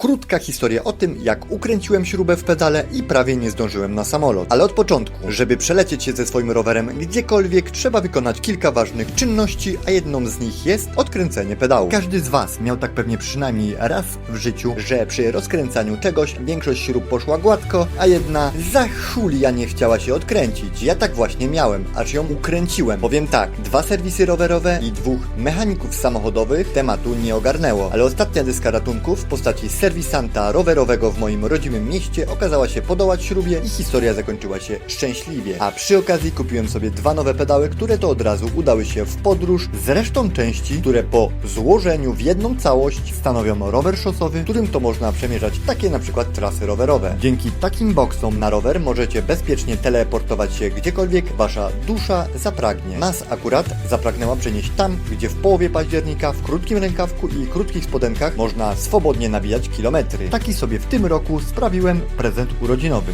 Krótka historia o tym, jak ukręciłem śrubę w pedale i prawie nie zdążyłem na samolot. Ale od początku, żeby przelecieć się ze swoim rowerem gdziekolwiek, trzeba wykonać kilka ważnych czynności, a jedną z nich jest odkręcenie pedału. Każdy z Was miał tak pewnie przynajmniej raz w życiu, że przy rozkręcaniu czegoś większość śrub poszła gładko, a jedna za chulia nie chciała się odkręcić. Ja tak właśnie miałem, aż ją ukręciłem. Powiem tak, dwa serwisy rowerowe i dwóch mechaników samochodowych tematu nie ogarnęło, ale ostatnia deska ratunku w postaci serwisanta rowerowego w moim rodzimym mieście okazała się podołać śrubie i historia zakończyła się szczęśliwie. A przy okazji kupiłem sobie dwa nowe pedały, które to od razu udały się w podróż z resztą części, które po złożeniu w jedną całość stanowią rower szosowy, którym to można przemierzać takie na przykład trasy rowerowe. Dzięki takim boksom na rower możecie bezpiecznie teleportować się gdziekolwiek wasza dusza zapragnie. Nas akurat zapragnęła przenieść tam, gdzie w połowie października w krótkim rękawku i krótkich spodenkach można swobodnie nabijać kilometry. Taki sobie w tym roku sprawiłem prezent urodzinowy.